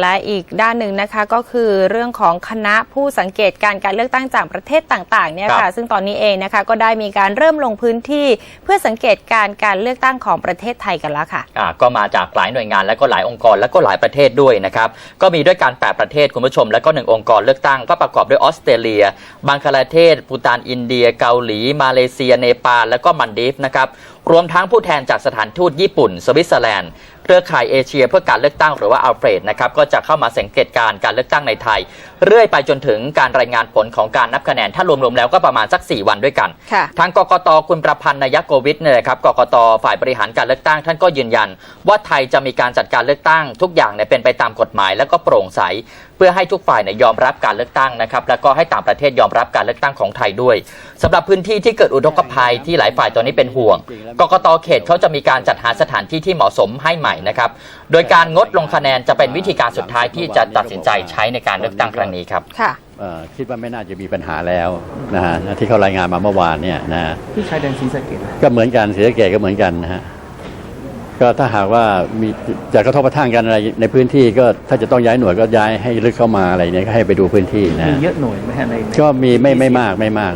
และอีกด้านหนึ่งนะคะก็คือเรื่องของคณะผู้สังเกตการการเลือกตั้งจากประเทศต่างๆเนี่ยครัค่ะบซึ่งตอนนี้เองนะคะก็ได้มีการเริ่มลงพื้นที่เพื่อสังเกตการการเลือกตั้งของประเทศไทยกันแล้วค่ะอ่าก็มาจากหลายหน่วยงานและก็หลายองค์กรและก็หลายประเทศด้วยนะครับก็มีด้วยกัน8ประเทศคุณผู้ชม และก็หนึ่งองค์กรเลือกตั้งก็ประกอบด้วยออสเตรเลีย บังคลาเทศปูตานอินเดีย เกาหลี มาเลเซีย เนปาลและก็มันดีฟนะครับรวมทั้งผู้แทนจากสถานทูตญี่ปุ่น สวิตเซอร์แลนด์เครือข่ายเอเชียเพื่อการเลือกตั้งหรือว่าอัลเฟรดนะครับก็จะเข้ามาสังเกตการณ์การเลือกตั้งในไทย เรื่อยไปจนถึงการรายงานผลของการนับคะแนน ถ้ารวมๆแล้วก็ประมาณสัก 4 วันด้วยกันค่ะทางกกตคุณประพันธ์นายโกวิทเนี่ยนะครับกกตฝ่ายบริหารการเลือกตั้ง ท่านก็ยืนยัน ว่าไทยจะมีการจัดการเลือกตั้ง ทุกอย่างเนี่ยเป็นไปตามกฎหมาย แล้วก็โปร่งใสเพื่อให้ทุกฝ่ายเนี่ยยอมรับการเลือกตั้งนะครับ แล้วก็ให้ต่างประเทศยอมรับการเลือกตั้งของไทยด้วยสำหรับพื้นที่ที่เกิดอุทกภัยที่หลายฝ่ายตอนนี้เป็นห่วงกกตเขตเขาจะมีการจัดหาสถานที่ที่เหมาะสมให้ใหม่นะครับ โดยการงดลงคะแนนจะเป็นวิธีการสุดท้ายที่จะตัดสินใจใช้ในการเลือกตั้งครั้งนี้ครับค่ะเอ่อคิดว่าไม่น่าจะมีปัญหาแล้วนะฮะที่เขารายงานมาเมื่อวานเนี่ยนะฮะที่ชายแดนศรีสะเกษก็เหมือนกันศรีสะเกดก็เหมือนกันนะฮะก็ถ้าหากว่ามีจะกระทบกระทั่งกันอะไรในพื้นที่ก็ถ้าจะต้องย้ายหน่วยก็ย้ายให้ลึกเข้ามาอะไรเนี่ยก็ให้ไปดูพื้นที่นะมีฮะเยอะหน่วยไหมฮะในในก็มีไม่ไม่มากไม่มาก